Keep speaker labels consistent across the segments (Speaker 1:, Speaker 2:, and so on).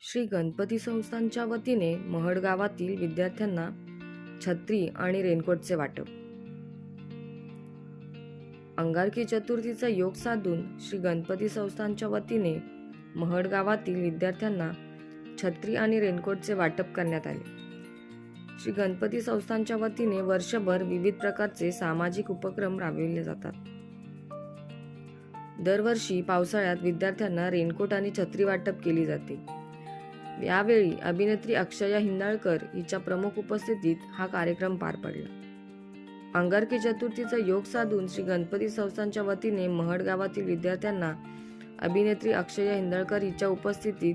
Speaker 1: श्री गणपती संस्थांच्या वतीने महड गावातील विद्यार्थ्यांना छत्री आणि रेनकोटचे वाटप. अंगारकी चतुर्थीचा योग साधून श्री गणपती संस्थांच्या वतीने महड गावातील विद्यार्थ्यांना छत्री आणि रेनकोटचे वाटप करण्यात आले. श्री गणपती संस्थांच्या वतीने वर्षभर विविध प्रकारचे सामाजिक उपक्रम राबविले जातात. दरवर्षी पावसाळ्यात विद्यार्थ्यांना रेनकोट आणि छत्री वाटप केली जाते. यावेळी अभिनेत्री अक्षया हिंदाळकर हिच्या प्रमुख उपस्थितीत हा कार्यक्रम पार पडला. अंगारकी चतुर्थीचा योग साधून श्री गणपती संस्थांच्या वतीने महड गावातील विद्यार्थ्यांना अभिनेत्री अक्षया हिंदळकर हिच्या उपस्थितीत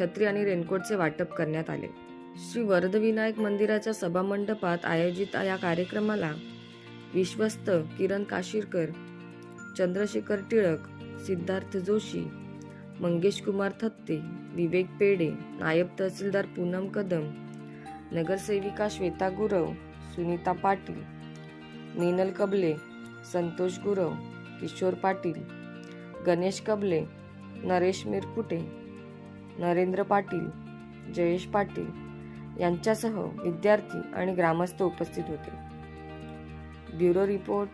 Speaker 1: छत्री आणि रेनकोटचे वाटप करण्यात आले. श्री वरदविनायक मंदिराच्या सभामंडपात आयोजित या कार्यक्रमाला विश्वस्त किरण काशीरकर चंद्रशेखर टिळक सिद्धार्थ जोशी मंगेश कुमार थत्ते विवेक पेडे नायब तहसीलदार पूनम कदम नगरसेविका श्वेता गुरव सुनीता पाटील मीनल कबले संतोष गुरव किशोर पाटील गणेश कबले नरेश मिरपुटे नरेंद्र पाटील जयेश पाटील यांच्यासह विद्यार्थी आणि ग्रामस्थ उपस्थित होते. Bureau report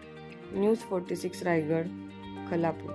Speaker 1: news forty six Raigad Khalapur